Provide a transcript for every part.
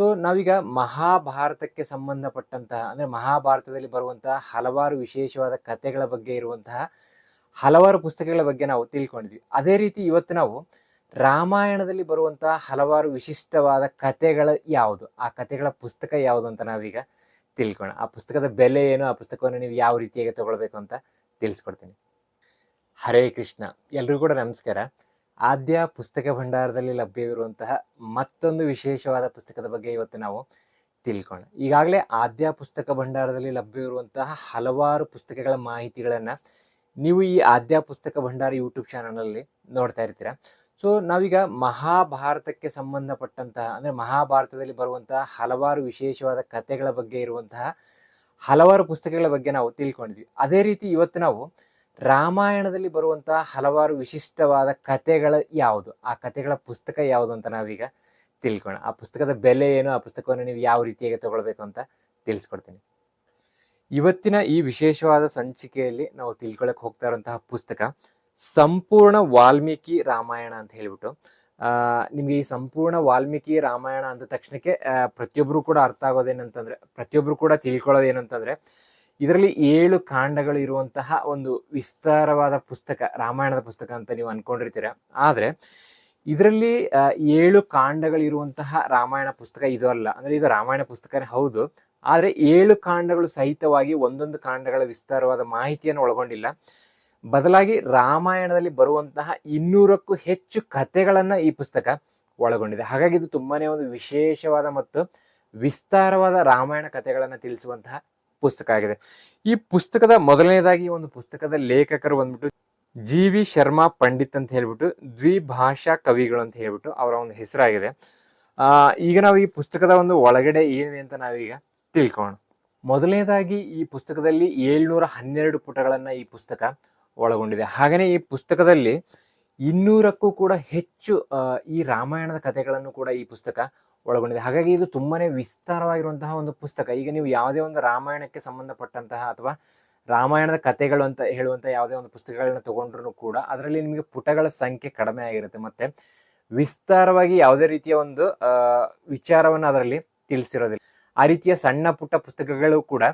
So ನಾವೀಗ ಮಹಾಭಾರತಕ್ಕೆ ಸಂಬಂಧಪಟ್ಟಂತಹ, ಅಂದರೆ ಮಹಾಭಾರತದಲ್ಲಿ ಬರುವಂತಹ ಹಲವಾರು ವಿಶೇಷವಾದ ಕಥೆಗಳ ಬಗ್ಗೆ ಇರುವಂತಹ ಹಲವಾರು ಪುಸ್ತಕಗಳ ಬಗ್ಗೆ ನಾವು ತಿಳ್ಕೊಂಡಿದ್ವಿ. ಅದೇ ರೀತಿ ಇವತ್ತು ನಾವು ರಾಮಾಯಣದಲ್ಲಿ ಬರುವಂತಹ ಹಲವಾರು ವಿಶಿಷ್ಟವಾದ ಕಥೆಗಳು ಯಾವುದು, ಆ ಕಥೆಗಳ ಪುಸ್ತಕ ಯಾವುದು ಅಂತ ನಾವೀಗ ತಿಳ್ಕೊಳ್ಳೋಣ ಆ ಪುಸ್ತಕದ ಬೆಲೆ ಏನು, ಆ ಪುಸ್ತಕವನ್ನು ನೀವು ಯಾವ ರೀತಿಯಾಗಿ ತಗೊಳ್ಬೇಕು ಅಂತ ತಿಳಿಸ್ಕೊಡ್ತೀನಿ. ಹರೇ ಕೃಷ್ಣ. ಎಲ್ರಿಗೂ ಕೂಡ ನಮಸ್ಕಾರ. ಆದ್ಯ ಪುಸ್ತಕ ಭಂಡಾರದಲ್ಲಿ ಲಭ್ಯವಿರುವಂತಹ ಮತ್ತೊಂದು ವಿಶೇಷವಾದ ಪುಸ್ತಕದ ಬಗ್ಗೆ ಇವತ್ತು ನಾವು ತಿಳ್ಕೊಳ್ಳೋಣ. ಈಗಾಗಲೇ ಆದ್ಯ ಪುಸ್ತಕ ಭಂಡಾರದಲ್ಲಿ ಲಭ್ಯವಿರುವಂತಹ ಹಲವಾರು ಪುಸ್ತಕಗಳ ಮಾಹಿತಿಗಳನ್ನು ನೀವು ಈ ಆದ್ಯ ಪುಸ್ತಕ ಭಂಡಾರ ಯೂಟ್ಯೂಬ್ ಚಾನಲಲ್ಲಿ ನೋಡ್ತಾ ಇರ್ತೀರಾ. ಸೊ, ನಾವೀಗ ಮಹಾಭಾರತಕ್ಕೆ ಸಂಬಂಧಪಟ್ಟಂತಹ, ಅಂದರೆ ಮಹಾಭಾರತದಲ್ಲಿ ಬರುವಂತಹ ಹಲವಾರು ವಿಶೇಷವಾದ ಕಥೆಗಳ ಬಗ್ಗೆ ಇರುವಂತಹ ಹಲವಾರು ಪುಸ್ತಕಗಳ ಬಗ್ಗೆ ನಾವು ತಿಳ್ಕೊಂಡಿದ್ವಿ. ಅದೇ ರೀತಿ ಇವತ್ತು ನಾವು ರಾಮಾಯಣದಲ್ಲಿ ಬರುವಂತಹ ಹಲವಾರು ವಿಶಿಷ್ಟವಾದ ಕಥೆಗಳು ಯಾವುದು? ಆ ಕಥೆಗಳ ಪುಸ್ತಕ ಯಾವುದು ಅಂತ ನಾವೀಗ ತಿಳ್ಕೊಳ್ಳೋಣ ಆ ಪುಸ್ತಕದ ಬೆಲೆ ಏನು? ಆ ಪುಸ್ತಕವನ್ನು ನೀವು ಯಾವ ರೀತಿಯಾಗಿ ತಗೊಳ್ಬೇಕು ಅಂತ ತಿಳಿಸ್ಕೊಡ್ತೀನಿ. ಇವತ್ತಿನ ಈ ವಿಶೇಷವಾದ ಸಂಚಿಕೆಯಲ್ಲಿ ನಾವು ತಿಳ್ಕೊಳಕ್ ಹೋಗ್ತಾ ಇರುವಂತಹ ಪುಸ್ತಕ ಸಂಪೂರ್ಣ ವಾಲ್ಮೀಕಿ ರಾಮಾಯಣ ಅಂತ ಹೇಳ್ಬಿಟ್ಟು. ನಿಮ್ಗೆ ಈ ಸಂಪೂರ್ಣ ವಾಲ್ಮೀಕಿ ರಾಮಾಯಣ ಅಂದ ತಕ್ಷಣಕ್ಕೆ ಪ್ರತಿಯೊಬ್ಬರು ಕೂಡ ಅರ್ಥ ಆಗೋದೇನಂತಂದ್ರೆ ಪ್ರತಿಯೊಬ್ಬರು ಕೂಡ ತಿಳ್ಕೊಳ್ಳೋದೇನಂತಂದ್ರೆ ಇದರಲ್ಲಿ ಏಳು ಕಾಂಡಗಳು ಇರುವಂತಹ ಒಂದು ವಿಸ್ತಾರವಾದ ಪುಸ್ತಕ, ರಾಮಾಯಣದ ಪುಸ್ತಕ ಅಂತ ನೀವು ಅನ್ಕೊಂಡಿರ್ತೀರ. ಆದ್ರೆ ಇದರಲ್ಲಿ ಏಳು ಕಾಂಡಗಳಿರುವಂತಹ ರಾಮಾಯಣ ಪುಸ್ತಕ ಇದು ಅಲ್ಲ. ಅಂದ್ರೆ ಇದು ರಾಮಾಯಣ ಪುಸ್ತಕನೇ ಹೌದು. ಆದ್ರೆ ಏಳು ಕಾಂಡಗಳು ಸಹಿತವಾಗಿ ಒಂದೊಂದು ಕಾಂಡಗಳ ವಿಸ್ತಾರವಾದ ಮಾಹಿತಿಯನ್ನು ಒಳಗೊಂಡಿಲ್ಲ. ಬದಲಾಗಿ ರಾಮಾಯಣದಲ್ಲಿ ಬರುವಂತಹ ಇನ್ನೂರಕ್ಕೂ ಹೆಚ್ಚು ಕಥೆಗಳನ್ನ ಈ ಪುಸ್ತಕ ಒಳಗೊಂಡಿದೆ. ಹಾಗಾಗಿ ಇದು ತುಂಬಾನೇ ಒಂದು ವಿಶೇಷವಾದ ಮತ್ತು ವಿಸ್ತಾರವಾದ ರಾಮಾಯಣ ಕಥೆಗಳನ್ನು ತಿಳಿಸುವಂತಹ ಪುಸ್ತಕ ಆಗಿದೆ ಈ ಪುಸ್ತಕದ ಮೊದಲನೇದಾಗಿ ಒಂದು ಪುಸ್ತಕದ ಲೇಖಕರು ಬಂದ್ಬಿಟ್ಟು ಜಿ ವಿ ಶರ್ಮಾ ಪಂಡಿತ್ ಅಂತ ಹೇಳ್ಬಿಟ್ಟು ದ್ವಿಭಾಷಾ ಕವಿಗಳು ಅಂತ ಹೇಳ್ಬಿಟ್ಟು ಅವರ ಒಂದು ಹೆಸರಾಗಿದೆ. ಈಗ ನಾವು ಈ ಪುಸ್ತಕದ ಒಂದು ಒಳಗಡೆ ಏನಿದೆ ಅಂತ ನಾವೀಗ ತಿಳ್ಕೊಳ್ಳೋಣ. ಮೊದಲನೇದಾಗಿ ಈ ಪುಸ್ತಕದಲ್ಲಿ ಏಳ್ನೂರ ಹನ್ನೆರಡು ಪುಟಗಳನ್ನು ಈ ಪುಸ್ತಕ ಒಳಗೊಂಡಿದೆ. ಹಾಗೆಯೇ ಈ ಪುಸ್ತಕದಲ್ಲಿ ಇನ್ನೂರಕ್ಕೂ ಕೂಡ ಹೆಚ್ಚು ಈ ರಾಮಾಯಣದ ಕಥೆಗಳನ್ನು ಕೂಡ ಈ ಪುಸ್ತಕ ಒಳಗೊಂಡಿದೆ. ಹಾಗಾಗಿ ಇದು ತುಂಬನೇ ವಿಸ್ತಾರವಾಗಿರುವಂತಹ ಒಂದು ಪುಸ್ತಕ. ಈಗ ನೀವು ಯಾವುದೇ ಒಂದು ರಾಮಾಯಣಕ್ಕೆ ಸಂಬಂಧಪಟ್ಟಂತಹ ಅಥವಾ ರಾಮಾಯಣದ ಕಥೆಗಳು ಅಂತ ಹೇಳುವಂಥ ಯಾವುದೇ ಒಂದು ಪುಸ್ತಕಗಳನ್ನ ತಗೊಂಡ್ರು ಕೂಡ ಅದರಲ್ಲಿ ನಿಮಗೆ ಪುಟಗಳ ಸಂಖ್ಯೆ ಕಡಿಮೆ ಆಗಿರುತ್ತೆ. ಮತ್ತೆ ವಿಸ್ತಾರವಾಗಿ ಯಾವುದೇ ರೀತಿಯ ಒಂದು ವಿಚಾರವನ್ನು ಅದರಲ್ಲಿ ತಿಳಿಸಿರೋದಿಲ್ಲ. ಆ ರೀತಿಯ ಸಣ್ಣ ಪುಟ್ಟ ಪುಸ್ತಕಗಳು ಕೂಡ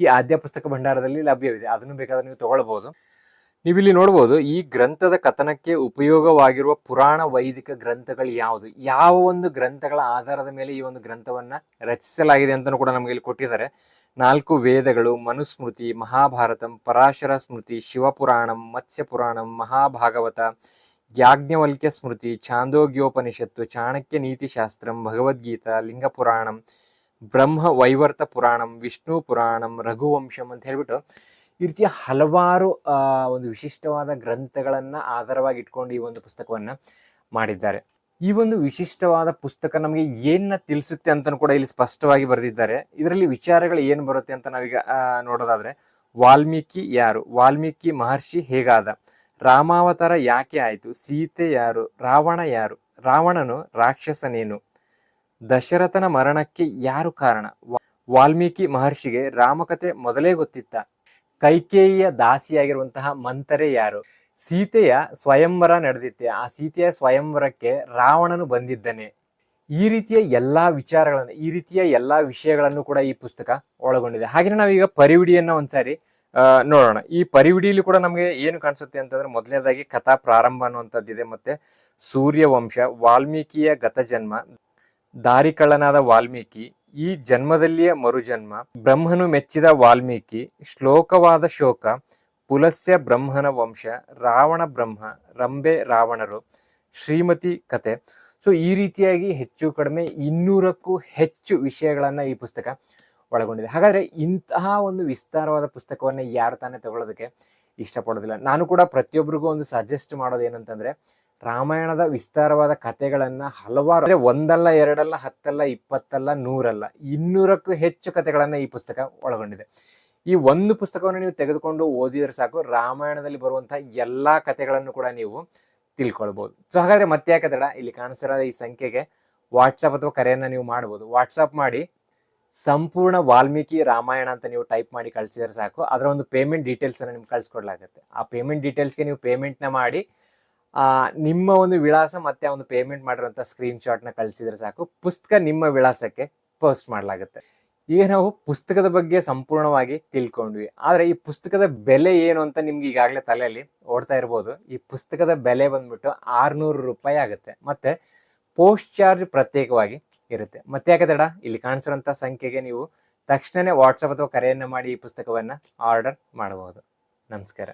ಈ ಆದ್ಯ ಪುಸ್ತಕ ಭಂಡಾರದಲ್ಲಿ ಲಭ್ಯವಿದೆ. ಅದನ್ನು ಬೇಕಾದ್ರೆ ನೀವು ತಗೊಳ್ಬಹುದು ನೀವಿಲ್ಲಿ ನೋಡ್ಬೋದು ಈ ಗ್ರಂಥದ ಕಥನಕ್ಕೆ ಉಪಯೋಗವಾಗಿರುವ ಪುರಾಣ ವೈದಿಕ ಗ್ರಂಥಗಳು ಯಾವುದು? ಯಾವ ಒಂದು ಗ್ರಂಥಗಳ ಆಧಾರದ ಮೇಲೆ ಈ ಒಂದು ಗ್ರಂಥವನ್ನ ರಚಿಸಲಾಗಿದೆ ಅಂತಲೂ ಕೂಡ ನಮಗೆ ಇಲ್ಲಿ ಕೊಟ್ಟಿದ್ದಾರೆ. ನಾಲ್ಕು ವೇದಗಳು, ಮನುಸ್ಮೃತಿ, ಮಹಾಭಾರತಂ, ಪರಾಶರ ಸ್ಮೃತಿ, ಶಿವಪುರಾಣಂ ಮತ್ಸ್ಯ ಪುರಾಣಂ ಮಹಾಭಾಗವತ, ಯಾಜ್ಞವಲ್ಕ್ಯ ಸ್ಮೃತಿ, ಛಾಂದೋಗ್ಯೋಪನಿಷತ್ತು, ಚಾಣಕ್ಯ ನೀತಿಶಾಸ್ತ್ರಂ, ಭಗವದ್ಗೀತಾ ಲಿಂಗ ಪುರಾಣಂ ಬ್ರಹ್ಮ ವೈವರ್ತ ಪುರಾಣಂ, ವಿಷ್ಣು ಪುರಾಣಂ, ರಘುವಂಶಂ ಅಂತ ಹೇಳ್ಬಿಟ್ಟು ಈ ರೀತಿಯ ಹಲವಾರು ಒಂದು ವಿಶಿಷ್ಟವಾದ ಗ್ರಂಥಗಳನ್ನು ಆಧಾರವಾಗಿ ಇಟ್ಕೊಂಡು ಈ ಒಂದು ಪುಸ್ತಕವನ್ನ ಮಾಡಿದ್ದಾರೆ. ಈ ಒಂದು ವಿಶಿಷ್ಟವಾದ ಪುಸ್ತಕ ನಮಗೆ ಏನ್ನ ತಿಳಿಸುತ್ತೆ ಅಂತಲೂ ಕೂಡ ಇಲ್ಲಿ ಸ್ಪಷ್ಟವಾಗಿ ಬರೆದಿದ್ದಾರೆ. ಇದರಲ್ಲಿ ವಿಚಾರಗಳು ಏನು ಬರುತ್ತೆ ಅಂತ ನಾವೀಗ ನೋಡೋದಾದರೆ, ವಾಲ್ಮೀಕಿ ಯಾರು? ವಾಲ್ಮೀಕಿ ಮಹರ್ಷಿ ಹೇಗಾದ? ರಾಮಾವತಾರ ಯಾಕೆ ಆಯಿತು? ಸೀತೆ ಯಾರು? ರಾವಣ ಯಾರು? ರಾವಣನು ರಾಕ್ಷಸನೇನು? ದಶರಥನ ಮರಣಕ್ಕೆ ಯಾರು ಕಾರಣ? ವಾಲ್ಮೀಕಿ ಮಹರ್ಷಿಗೆ ರಾಮಕಥೆ ಮೊದಲೇ ಗೊತ್ತಿತ್ತ? ಕೈಕೇಯಿಯ ದಾಸಿಯಾಗಿರುವಂತಹ ಮಂತರೆ ಯಾರು? ಸೀತೆಯ ಸ್ವಯಂವರ ನಡೆದಿತ್ತೆ. ಆ ಸೀತೆಯ ಸ್ವಯಂವರಕ್ಕೆ ರಾವಣನು ಬಂದಿದ್ದಾನೆ. ಈ ರೀತಿಯ ಎಲ್ಲಾ ವಿಚಾರಗಳನ್ನು, ಈ ರೀತಿಯ ಎಲ್ಲಾ ವಿಷಯಗಳನ್ನು ಕೂಡ ಈ ಪುಸ್ತಕ ಒಳಗೊಂಡಿದೆ. ಹಾಗೆ ನಾವೀಗ ಪರಿವಿಡಿಯನ್ನ ಒಂದ್ಸಾರಿ ನೋಡೋಣ. ಈ ಪರಿವಿಡಿಯಲ್ಲಿ ಕೂಡ ನಮಗೆ ಏನು ಕಾಣಿಸುತ್ತೆ ಅಂತಂದ್ರೆ ಮೊದಲನೇದಾಗಿ ಕಥಾ ಪ್ರಾರಂಭ ಅನ್ನುವಂಥದ್ದಿದೆ. ಮತ್ತೆ ಸೂರ್ಯವಂಶ, ವಾಲ್ಮೀಕಿಯ ಗತಜನ್ಮ, ದಾರಿಕಳ್ಳನಾದ ವಾಲ್ಮೀಕಿ ಈ ಜನ್ಮದಲ್ಲಿಯ ಮರುಜನ್ಮ, ಬ್ರಹ್ಮನು ಮೆಚ್ಚಿದ ವಾಲ್ಮೀಕಿ, ಶ್ಲೋಕವಾದ ಶೋಕ, ಪುಲಸ್ಯ ಬ್ರಹ್ಮನ ವಂಶ, ರಾವಣ ಬ್ರಹ್ಮ ರಂಬೆ ರಾವಣರು, ಶ್ರೀಮತಿ ಕತೆ. ಸೊ ಈ ರೀತಿಯಾಗಿ ಹೆಚ್ಚು ಕಡಿಮೆ ಇನ್ನೂರಕ್ಕೂ ಹೆಚ್ಚು ವಿಷಯಗಳನ್ನು ಈ ಪುಸ್ತಕ ಒಳಗೊಂಡಿದೆ. ಹಾಗಾದ್ರೆ ಇಂತಹ ಒಂದು ವಿಸ್ತಾರವಾದ ಪುಸ್ತಕವನ್ನ ಯಾರು ತಾನೇ ತಗೊಳ್ಳೋದಕ್ಕೆ ಇಷ್ಟಪಡೋದಿಲ್ಲ. ನಾನು ಕೂಡ ಪ್ರತಿಯೊಬ್ಬರಿಗೂ ಒಂದು ಸಜೆಸ್ಟ್ ಮಾಡೋದು ಏನಂತಂದ್ರೆ ರಾಮಾಯಣದ ವಿಸ್ತಾರವಾದ ಕಥೆಗಳನ್ನ ಹಲವಾರು, ಅಂದ್ರೆ ಒಂದಲ್ಲ, ಎರಡಲ್ಲ, ಹತ್ತಲ್ಲ, ಇಪ್ಪತ್ತಲ್ಲ, ನೂರಲ್ಲ, ಇನ್ನೂರಕ್ಕೂ ಹೆಚ್ಚು ಕಥೆಗಳನ್ನ ಈ ಪುಸ್ತಕ ಒಳಗೊಂಡಿದೆ. ಈ ಒಂದು ಪುಸ್ತಕವನ್ನು ನೀವು ತೆಗೆದುಕೊಂಡು ಓದಿದ್ರೆ ಸಾಕು, ರಾಮಾಯಣದಲ್ಲಿ ಬರುವಂತಹ ಎಲ್ಲಾ ಕಥೆಗಳನ್ನು ಕೂಡ ನೀವು ತಿಳ್ಕೊಳ್ಬಹುದು ಸೊ ಹಾಗಾದ್ರೆ ಮತ್ತೆ ಯಾಕೆ ತಡ? ಇಲ್ಲಿ ಕಾಣಿಸ್ತಿರೋ ಈ ಸಂಖ್ಯೆಗೆ ವಾಟ್ಸಪ್ ಅಥವಾ ಕರೆಯನ್ನ ನೀವು ಮಾಡಬಹುದು ವಾಟ್ಸಪ್ ಮಾಡಿ, ಸಂಪೂರ್ಣ ವಾಲ್ಮೀಕಿ ರಾಮಾಯಣ ಅಂತ ನೀವು ಟೈಪ್ ಮಾಡಿ ಕಳಿಸಿದ್ರೆ ಸಾಕು. ಅದರ ಒಂದು ಪೇಮೆಂಟ್ ಡೀಟೇಲ್ಸ್ ಅನ್ನು ನಿಮ್ಗೆ ಕಳ್ಸಿಕೊಡ್ಲಾಗತ್ತೆ. ಆ ಪೇಮೆಂಟ್ ಡೀಟೇಲ್ಸ್ಗೆ ನೀವು ಪೇಮೆಂಟ್ನ ಮಾಡಿ ನಿಮ್ಮ ಒಂದು ವಿಳಾಸ ಮತ್ತೆ ಒಂದು ಪೇಮೆಂಟ್ ಮಾಡಿರೋಂಥ ಸ್ಕ್ರೀನ್ ಶಾಟ್ನ ಕಳಿಸಿದ್ರೆ ಸಾಕು. ಪುಸ್ತಕ ನಿಮ್ಮ ವಿಳಾಸಕ್ಕೆ ಪೋಸ್ಟ್ ಮಾಡಲಾಗುತ್ತೆ. ಈಗ ನಾವು ಪುಸ್ತಕದ ಬಗ್ಗೆ ಸಂಪೂರ್ಣವಾಗಿ ತಿಳ್ಕೊಂಡ್ವಿ. ಆದರೆ ಈ ಪುಸ್ತಕದ ಬೆಲೆ ಏನು ಅಂತ ನಿಮ್ಗೆ ಈಗಾಗಲೇ ತಲೆಯಲ್ಲಿ ಓಡ್ತಾ ಇರ್ಬೋದು. ಈ ಪುಸ್ತಕದ ಬೆಲೆ ಬಂದ್ಬಿಟ್ಟು ಆರುನೂರು ರೂಪಾಯಿ ಆಗುತ್ತೆ. ಮತ್ತೆ ಪೋಸ್ಟ್ ಚಾರ್ಜ್ ಪ್ರತ್ಯೇಕವಾಗಿ ಇರುತ್ತೆ. ಮತ್ತೆ ಯಾಕೆ ತಡ? ಇಲ್ಲಿ ಕಾಣಿಸಿರೋಂಥ ಸಂಖ್ಯೆಗೆ ನೀವು ತಕ್ಷಣನೇ ವಾಟ್ಸಪ್ ಅಥವಾ ಕರೆಯನ್ನು ಮಾಡಿ ಈ ಪುಸ್ತಕವನ್ನು ಆರ್ಡರ್ ಮಾಡಬಹುದು. ನಮಸ್ಕಾರ.